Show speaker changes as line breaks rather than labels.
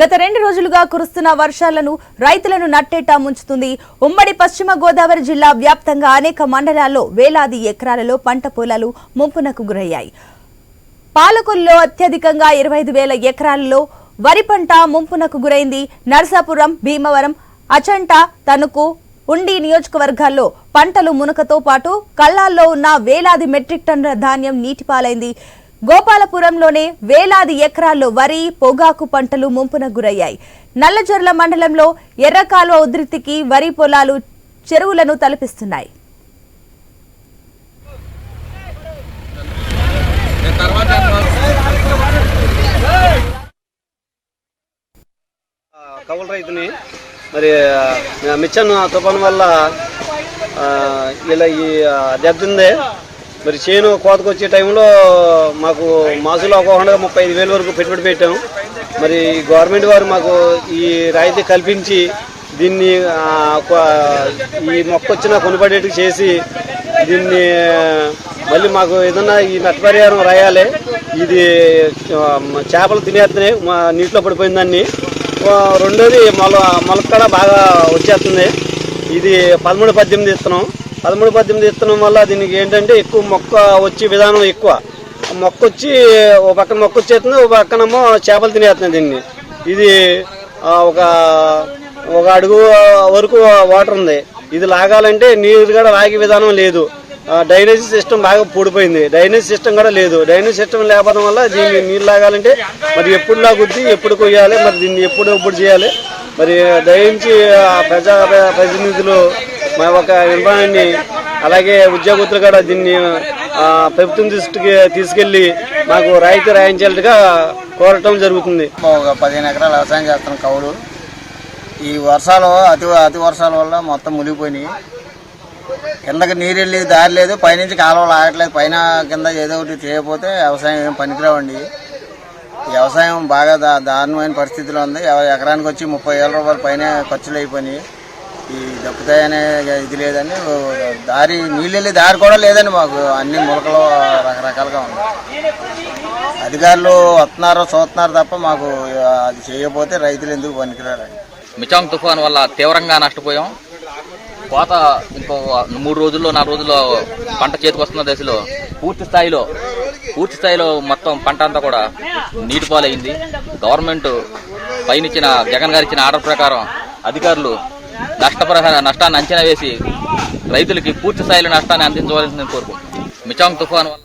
గత రెండు రోజులుగా కురుస్తున్న వర్షాలను రైతులను నట్టేటా ముంచుతుంది. ఉమ్మడి పశ్చిమ గోదావరి జిల్లా వ్యాప్తంగా అనేక మండలాల్లో వేలాది ఎకరాలలో పంట పొలాలు ముంపునకు గురయ్యాయి. పాలకొల్లో అత్యధికంగా ఇరవై ఐదు వేల ఎకరాలలో వరి పంట ముంపునకు గురైంది. నరసాపురం భీమవరం అచంట తణుకు ఉండి నియోజకవర్గాల్లో పంటలు మునకతో పాటు కళ్ళాల్లో ఉన్న వేలాది మెట్రిక్ టన్నుల ధాన్యం నీటిపాలైంది. గోపాలపురంలోనే వేలాది ఎకరాల్లో వరి పొగాకు పంటలు ముంపున గురయ్యాయి. నల్లజర్ల మండలంలో ఎర్రకాలువ ఉధృతికి వరి పొలాలు చెరువులను తలపిస్తున్నాయి.
ఆ, కౌలు రైతుని మరి మిచ్చన్ తుఫాన్ వల్ల ఇలా ఈ దెబ్బతింది. మరి చేను కోతకొచ్చే టైంలో మాకు మాసులో అవ్వకుండా ముప్పై ఐదు వేల వరకు పెట్టుబడి పెట్టాం. మరి గవర్నమెంట్ వారు మాకు ఈ రాయితీ కల్పించి దీన్ని ఈ మొక్క వచ్చిన కొనుబడేట్టు చేసి దీన్ని మళ్ళీ మాకు ఏదన్నా ఈ నష్టపరిహారం రాయాలి ఇది చేపలు తినేస్తున్నాయి మా నీటిలో పడిపోయిందాన్ని రెండోది మొల మొలక్కడ బాగా వచ్చేస్తుంది. ఇది పదమూడు పద్దెనిమిది ఇస్తున్నాం. పదమూడు పద్దెనిమిది ఇస్తున్నాం వల్ల దీనికి ఏంటంటే ఎక్కువ మొక్క వచ్చే విధానం ఎక్కువ. మొక్క వచ్చి ఒక పక్కన మొక్క వచ్చేస్తుంది ఒక పక్కనేమో చేపలు తినేస్తున్నాయి దీన్ని. ఇది ఒక ఒక అడుగు వరకు వాటర్ ఉంది. ఇది లాగాలంటే నీరు కూడా లాగే విధానం లేదు. ఆ, డ్రైనేజ్ సిస్టమ్ బాగా పూడిపోయింది. డ్రైనేజ్ సిస్టమ్ కూడా లేదు. డ్రైనేజ్ సిస్టమ్ లేకపోవడం వల్ల దీన్ని నీళ్ళు లాగాలంటే మరి ఎప్పుడు లాగుద్ది ఎప్పుడు కొయ్యాలి మరి దీన్ని ఎప్పుడు ఎప్పుడు చేయాలి? మరి దయించి ప్రజా ప్రతినిధులు మా ఒక నిర్మాణాన్ని అలాగే ఉద్యోగస్తులు కూడా దీన్ని ప్రభుత్వం దృష్టికి తీసుకెళ్ళి మాకు రాయితీ రాయించేట్టుగా కోరటం జరుగుతుంది.
ఒక పదిహేను ఎకరాలు వ్యవసాయం చేస్తున్నాం కౌలు. ఈ వర్షాలు అతి అతి వర్షాల వల్ల మొత్తం మునిగిపోయినాయి. కిందకి నీరు వెళ్ళి దారి లేదు. పైనుంచి కాలువలు ఆగట్లేదు. పైన కింద ఏదో ఒకటి చేయకపోతే వ్యవసాయం ఏం పనికిరావండి. వ్యవసాయం బాగా దా దారుణమైన పరిస్థితిలో ఉంది. ఎకరానికి వచ్చి ముప్పై వేల రూపాయలు పైన ఖర్చులు అయిపోయినాయి. ఈ దక్కుతాయనే ఇది లేదని దారి నీళ్ళు వెళ్ళి దారి కూడా లేదండి మాకు. అన్ని మొలకలు రకరకాలుగా ఉన్నాయి. అధికారులు వస్తున్నారు చూస్తున్నారు తప్ప మాకు అది చేయకపోతే రైతులు ఎందుకు పనికిరారండి?
మిచాంగ్ తుఫాన్ వల్ల తీవ్రంగా నష్టపోయాం. కోత ఇంకో మూడు రోజుల్లో నాలుగు రోజుల్లో పంట చేతికి వస్తున్న దశలో పూర్తి స్థాయిలో పూర్తి స్థాయిలో మొత్తం పంట అంతా కూడా నీటి పాలైంది. గవర్నమెంట్ పైనిచ్చిన జగన్ గారు ఇచ్చిన ఆర్డర్ ప్రకారం అధికారులు నష్టపరిహార నష్టాన్ని అంచనా వేసి రైతులకి పూర్తి స్థాయిలో నష్టాన్ని అందించవలసిందని కోరుకుంటున్నాం. మిచాంగ్ తుఫాన్ వల్ల